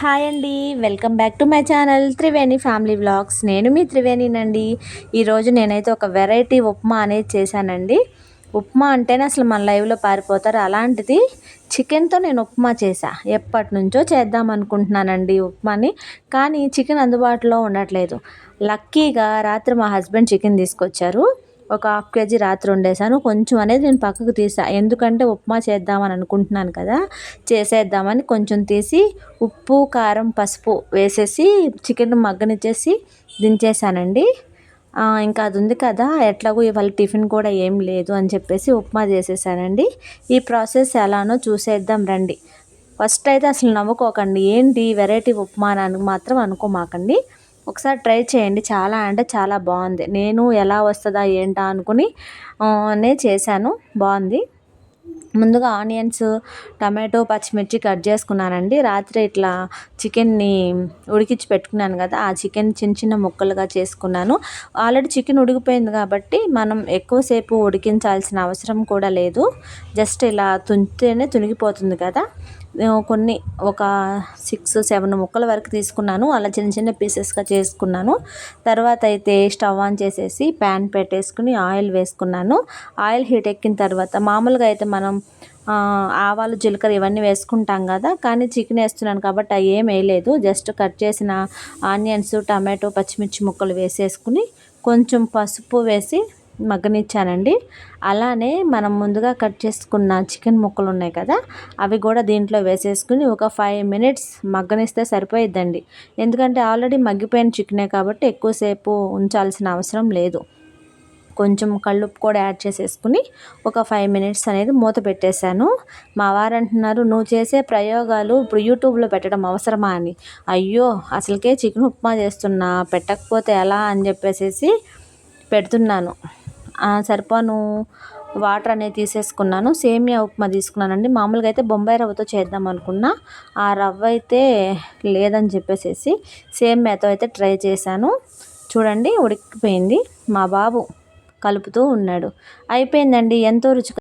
Hi అండి. Welcome back to my channel Triveni family vlogs. నేను మీ త్రివేణినండి. ఈరోజు నేనైతే ఒక వెరైటీ ఉప్మా అనేది చేశానండి. ఉప్మా అంటేనే అసలు మన లైవ్లో పారిపోతారు. అలాంటిది చికెన్తో నేను ఉప్మా చేశా. ఎప్పటి నుంచో చేద్దాం అనుకుంటున్నానండి ఉప్మాని. కానీ చికెన్ అందుబాటులో ఉండట్లేదు. లక్కీగా రాత్రి మా హస్బెండ్ చికెన్ తీసుకొచ్చారు. ఒక హాఫ్ కేజీ రాత్రి వండేసాను కొంచెం అనేది నేను పక్కకు తీసా. ఎందుకంటే ఉప్మా చేద్దామని అనుకుంటున్నాను కదా చేసేద్దామని కొంచెం తీసి ఉప్పు కారం పసుపు వేసేసి చికెన్ మగ్గనిచ్చేసి దించేసానండి ఇంకా అది ఉంది కదా ఎట్లాగో ఇవాళ టిఫిన్ కూడా ఏం లేదు అని చెప్పేసి ఉప్మా చేసేసానండి. ఈ ప్రాసెస్ ఎలానో చూసేద్దాం రండి. ఫస్ట్ అయితే అసలు నవ్వుకోకండి. ఏంటి వెరైటీ ఉప్మా అని మాత్రం అనుకోమాకండి. ఒకసారి ట్రై చేయండి. చాలా అంటే చాలా బాగుంది. నేను ఎలా వస్తుందా ఏంటా అనుకుని నే చేశాను. బాగుంది. ముందుగా ఆనియన్స్ టమాటో పచ్చిమిర్చి కట్ చేసుకున్నానండి. రాత్రి ఇట్లా చికెన్ని ఉడికించి పెట్టుకున్నాను కదా ఆ చికెన్ చిన్న చిన్న ముక్కలుగా చేసుకున్నాను. ఆల్రెడీ చికెన్ ఉడికిపోయింది కాబట్టి మనం ఎక్కువసేపు ఉడికించాల్సిన అవసరం కూడా లేదు. జస్ట్ ఇలా తుంచితేనే తునిగిపోతుంది కదా. కొన్ని ఒక సిక్స్ సెవెన్ ముక్కల వరకు తీసుకున్నాను. అలా చిన్న చిన్న పీసెస్గా చేసుకున్నాను. తర్వాత అయితే స్టవ్ ఆన్ చేసేసి ప్యాన్ పెట్టేసుకుని ఆయిల్ వేసుకున్నాను. ఆయిల్ హీట్ ఎక్కిన తర్వాత మామూలుగా అయితే మనం ఆవాలు జీలకర్ర ఇవన్నీ వేసుకుంటాం కదా. కానీ చికెన్ వేస్తున్నాను కాబట్టి అవి ఏం వేయలేదు. జస్ట్ కట్ చేసిన ఆనియన్స్ టమాటో పచ్చిమిర్చి ముక్కలు వేసేసుకుని కొంచెం పసుపు వేసి మగ్గనిచ్చానండి. అలానే మనం ముందుగా కట్ చేసుకున్న చికెన్ ముక్కలు ఉన్నాయి కదా అవి కూడా దీంట్లో వేసేసుకుని ఒక ఫైవ్ మినిట్స్ మగ్గనిస్తే సరిపోయిద్దండి. ఎందుకంటే ఆల్రెడీ మగ్గిపోయిన చికెనే కాబట్టి ఎక్కువసేపు ఉంచాల్సిన అవసరం లేదు. కొంచెం కళ్ళుప్పు కూడా యాడ్ చేసేసుకుని ఒక ఫైవ్ మినిట్స్ అనేది మూత పెట్టేశాను. మా వారు అంటున్నారు నువ్వు చేసే ప్రయోగాలు ఇప్పుడు యూట్యూబ్లో పెట్టడం అవసరమా అని. అయ్యో అసలుకే చికెన్ ఉప్మా చేస్తున్నా పెట్టకపోతే ఎలా అని చెప్పేసేసి పెడుతున్నాను. సరిపోను వాటర్ అనేది తీసేసుకున్నాను. సేమియా ఉప్మా తీసుకున్నానండి. మామూలుగా అయితే బొంబాయి రవ్వతో చేద్దాం అనుకున్నా. ఆ రవ్వ అయితే లేదని చెప్పేసేసి సేమియాతో అయితే ట్రై చేశాను. చూడండి ఉడికిపోయింది. మా బాబు కలుపుతూ ఉన్నాడు. అయిపోయిందండి. ఎంతో రుచి